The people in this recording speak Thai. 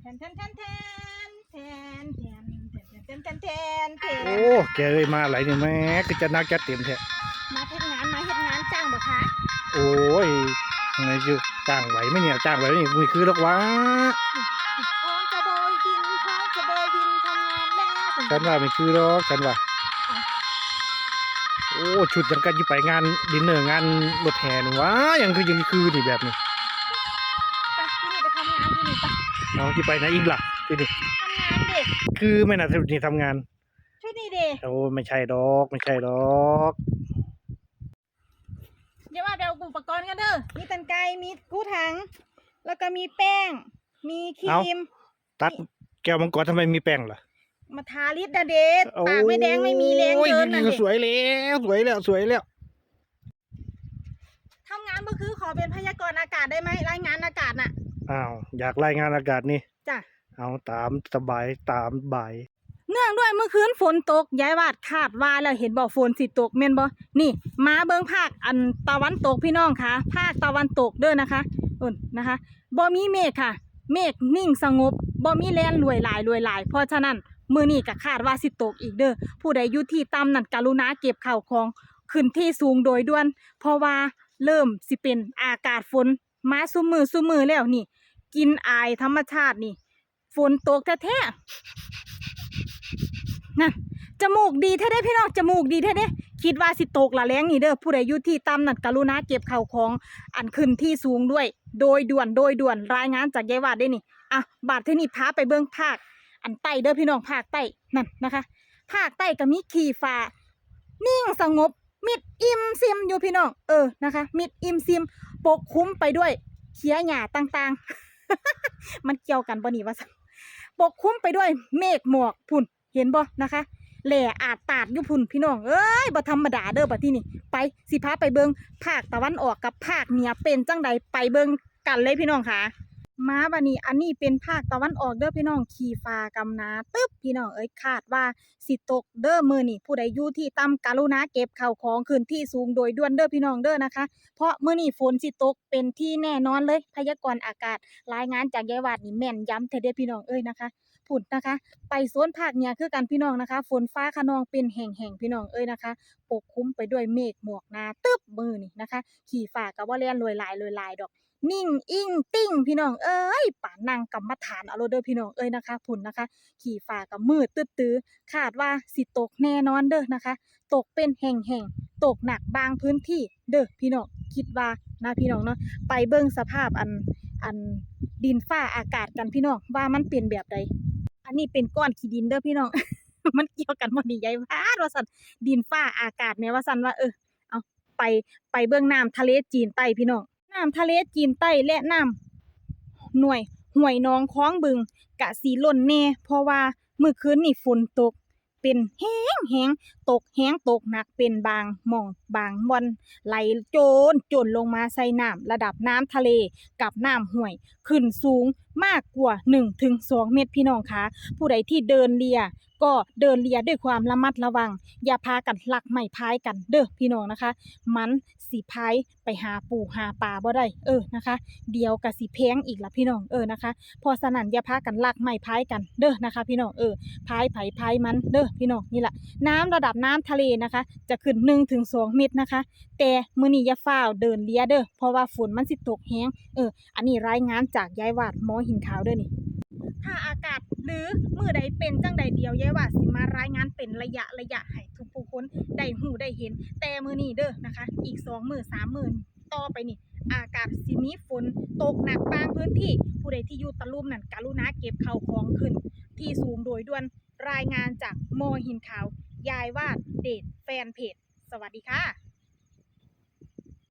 แทนแทนแทนแทนแทนแทนแทนแทนแทนแทนแทนโอ้แกเอ้ยมาไหลายนี่แม่ก็จะนักจะเต็มแท้มาเฮ็ดงานมาเฮ็ดงานจ้างบ่คะโอ้ยยังไงอยู่จ้างไหวไหมเนี่ยจ้างไหวไหมนี่ไม่คือหรอกวะพร้อมจะโบยบินพร้อมจะโบยบินทำงานแล้วฉันว่าไม่คือหรอกฉันว่าโอ้ชุดยังกันจะไปงานดินเนอร์งานรถแห่นี่วะยังคือยังคือนี่แบบนี้ ไปเอาที่ไปไหนอีกล่ะที่นี่ทำงานเด็กคือไม่น่าจะนี่ทำงานช่วยนี่เด็กโอ้ไม่ใช่ดอก ไม่ใช่ดอกเดี๋ยวว่าไปเอาอุปกรณ์กันเด้อมีตันไกรมีกู้ถัง แล้วก็มีแป้ง มีครีม ตัดแก้วมังกรทำไมมีแป้งล่ะมาทาลิปนะเด็กปากไม่แดงไม่มีแรงโอ้ยเดินนะดีเด็กๆสวยแล้วสวยแล้วสวยแล้วทำงานก็คือขอเป็นพยากรณ์อากาศได้ไหมรายงานอากาศน่ะ อ้าวอยากรายงานอากาศนี่จ้ะเอาตามสบายตามบ่ายเนื่องด้วยเมื่อคืนฝนตกย้ายวาดคาดว่าแล้วเห็นบอกฝนสิตกแม่นบ่นี่มาเบิ่งภาคอันตะวันตกพี่น้องค่ะภาคตะวันตกเด้อนะคะอุ่นนะคะบ่มีเมฆค่ะ เมฆนิ่งสงบบ่มีแลนรวยหลายรวยหลาย เพราะฉะนั้นมื้อนี้ก็คาดว่าสิตกอีกเด้อผู้ใดอยู่ที่ต่ำนั่นกรุณาเก็บข้าวของขึ้นที่สูงโดยด่วน เพราะว่าเริ่มสิเป็นอากาศฝนมาซุมือซุมือแล้วนี่ กินอายธรรมชาตินี่ ฝนตกแท้ๆนั่นจมูกดีแท้เด้พี่น้องจมูกดีแท้เด้คิดว่าสิตกละแรงนี่เด้อผู้ใดอยู่ที่ตำนั่นกรุณาเก็บเข่าวของอันขึ้นที่สูงด้วย โดยด่วนโดยด่วนรายงานจากยายวาดได้นี่อะบาดเทนี่พาไปเบื้องภาค อันใต้เด้อพี่น้องภาคใต้นั่นนะคะภาคใต้ก็มีขี่ฟ้านิ่งสงบ มิดอิมซิมอยู่พี่น้องเออนะคะ มิดอิมซิมปกคลุมไปด้วยเขียหญ้าต่างๆ มันเกี่ยวกันบ่นี่วะปกคลุมไปด้วยเมฆหมอกพุ่นเห็นบ่นะคะแหล่อาจตาดยุพุ่นพี่น้องเอ้ยบ่ธรรมดาเด้อบ่ที่นี่ ไปสิพาไปเบิงภาคตะวันออกกับภาคเหนือเป็นจังใดไปเบิงกันเลยพี่น้องค่ะ มาบัดนี้อันนี้เป็นภาคตะวันออกเด้อพี่น้องขี่ฟ้ากำนาตึ๊บพี่น้องเอ้ยคาดว่าสิตกเด้อมือนี้ผู้ใดอยู่ที่ต่ำกรุณาเก็บข้าวของขึ้นที่สูงโดยด่วนเด้อพี่น้องเด้อนะคะ เพราะมือนี้ฝนสิตกเป็นที่แน่นอนเลยพยากรณ์อากาศ รายงานจากยายวาดนี่แม่นย้ำเทเด้พี่น้องเอ้ยนะคะผุดนะคะ ไปโซนภาคเหนือคือกันพี่น้องนะคะ ฝนฟ้าคะนองเป็นแห่งแห่งๆพี่น้องเอ้ยนะคะ ปกคลุมไปด้วยเมฆหมวกหนาตึ๊บมือนี่นะคะ ขี่ฝ่ากับว่าเลียนลอยลายลอยลายดอก นิ่งอิ่งติ้งพี่น้องเอ้ยป่านางกรรมฐานเอาโลดเด้อพี่น้องเอ้ยนะคะผุนนะคะ ขี่ฝ่ากับมืดตื้อๆคาดว่าสิตกแน่นอนเด้อนะคะ ตกเป็นแห่งแห่งตกหนักบางพื้นที่เด้อพี่น้องคิดว่านะพี่น้องเนาะไปเบิ่งสภาพอันอันดินฟ้าอากาศกันพี่น้องว่ามันเป็นแบบใด อันนี้เป็นก้อนขี้ดินเด้อพี่น้อง มันเกี่ยวกันบ่นี่ยายพาดว่าซั่นดินฟ้าอากาศแม่ว่าซั่นว่าเออเอาไปไปเบื้องน้ำทะเลจีนใต้พี่น้อง น้ำทะเลจีนใต้และน้ำหน่วยห่วยน้องคล้องบึงกะสีล่นแน่ เพราะว่าเมื่อคืนนี่ฝนตก เป็นแห้งแห้งตกแห้งตกหนักเป็นบางหม่องบางบอนไหลโจนจนลงมาใส่น้ำระดับน้ำทะเลกับน้ำห้วย ขึ้นสูง มากกว่า1ถึง2เมตรพี่น้องคะผู้ใดที่เดินเลียก็เดินเลียด้วยความระมัดระวัง อย่าพากันหลักไม่พายกันเด้อพี่น้องนะคะ มันสิพายไปหาปูหาปลาบ่ได้เออนะคะ เดียวก็สิแพงอีกละพี่น้องเออนะคะ พอสนั่นอย่าพากันหลักไม่พายกันเด้อนะคะ พี่น้องเออพายไผ่พายมันเด้อพี่น้องนี่แหละน้ำระดับน้ำทะเลนะคะ จะขึ้น1ถึง2เมตรนะคะ แต่มือนี้อย่าฟ้าเดินเลียเด้อเพราะว่าฝนมันสิตกแฮงเอออันนี้รายงานจากยายวาดหมอหินขาวเด้อนี่ ถ้าอากาศหรือมือใดเป็นจังใดเดียวยายวาสิมารายงานเป็นระยะระยะให้ทุกผู้คนได้หูได้เห็น แต่มือนี้เด้อนะคะ อีกสองมือสามมือต่อไปนี่อากาศสิมีฝนตกหนักบางพื้นที่ ผู้ใดที่อยู่ตะลุ่มนั่นกรุณาเก็บข้าวของขึ้น ที่สูงโดยด่วนรายงานจากโมหินขาว ยายวาดเดทแฟนเพจ สวัสดีค่ะ